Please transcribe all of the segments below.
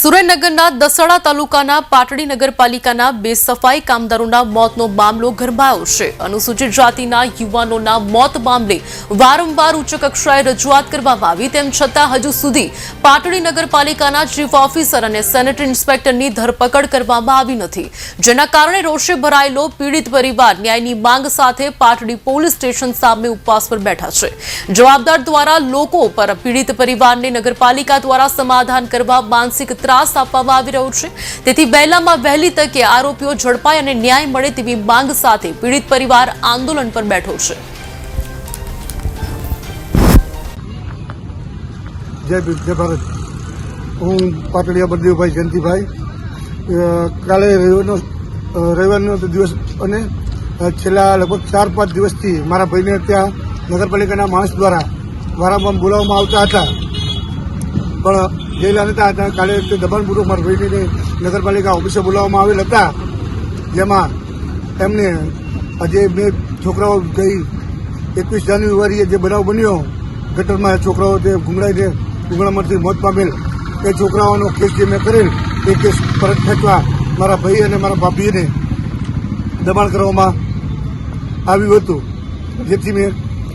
સુરેન્દ્રનગરના દસડા તાલુકાના પાટડી નગરપાલિકાના બે સફાઈ કામદારોના મોતનો મામલો ગરમાયો છે. અનુસૂચિત જાતિના યુવાનોના મોત મામલે વારંવાર ઉચ્ચ કક્ષાએ રજૂઆત કરવામાં આવી. તેમ છતાં હજુ સુધી પાટડી નગરપાલિકાના ચીફ ઓફિસર અને સેનેટરી ઇન્સ્પેક્ટરની ધરપકડ કરવામાં આવી નથી. જેના કારણે રોષે ભરાયેલો પીડિત પરિવાર ન્યાયની માંગ સાથે પાટડી પોલીસ સ્ટેશન સામે ઉપવાસ પર બેઠા છે. જવાબદાર દ્વારા લોકો પર પીડિત પરિવારને નગરપાલિકા દ્વારા સમાધાન કરવા માનસિક ત્રાસ આપવામાં આવી રહ્યો છે. તેથી વહેલામાં વહેલી તકે આરોપીઓ ઝડપાય અને ન્યાય મળે તેવી માંગ સાથે પીડિત પરિવાર આંદોલન પર બેઠો છે. જય જય ભારત. હું પાટડિયા બળદેવભાઈ જયંતિભાઈ. કાલે રવિવારનો રવિવારનો દિવસ અને છેલ્લા લગભગ ચાર પાંચ દિવસથી મારા ભાઈને ત્યાં નગરપાલિકાના માણસ દ્વારા વારંવાર બોલાવવામાં આવતા હતા. પણ ગયેલા હતા કાલે તે દબાણપૂર્વક મારા ભાઈને નગરપાલિકા ઓફિસે બોલાવવામાં આવેલ હતા. જેમાં એમને આજે બે છોકરાઓ ગઈ. એકવીસ જાન્યુઆરીએ જે બનાવ બન્યો, ગટરમાં છોકરાઓ તે ગુંગળાઈને ગુંગળામાંથી મોત પામેલ. એ છોકરાઓનો કેસ જે મેં કરેલ, એ કેસ પરત ખેંચવા મારા ભાઈ અને મારા ભાભીને દબાણ કરવામાં આવ્યું હતું. જેથી મેં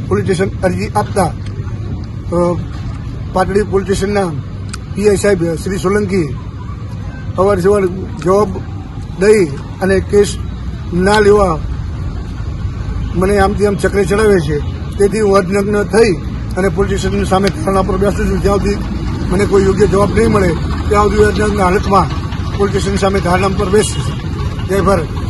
પોલીસ સ્ટેશન અરજી આપતા પાટડી પોલીસ સ્ટેશનના પીઆઈ સાહેબ, શ્રી સોલંકી અવાર જવાર જવાબ દઈ અને કેસ ના લેવા મને આમથી આમ ચક્રે ચડાવે છે. તેથી હું અજનગ્ન થઈ અને પોલીસ સ્ટેશન સામે ધરણા પર બેસું છું. જ્યાં સુધી મને કોઈ યોગ્ય જવાબ નહીં મળે, ત્યાં સુધી અજનગ્ન હાલતમાં પોલીસ સ્ટેશન સામે ધરણા પર બેસીશ. જય ભારત.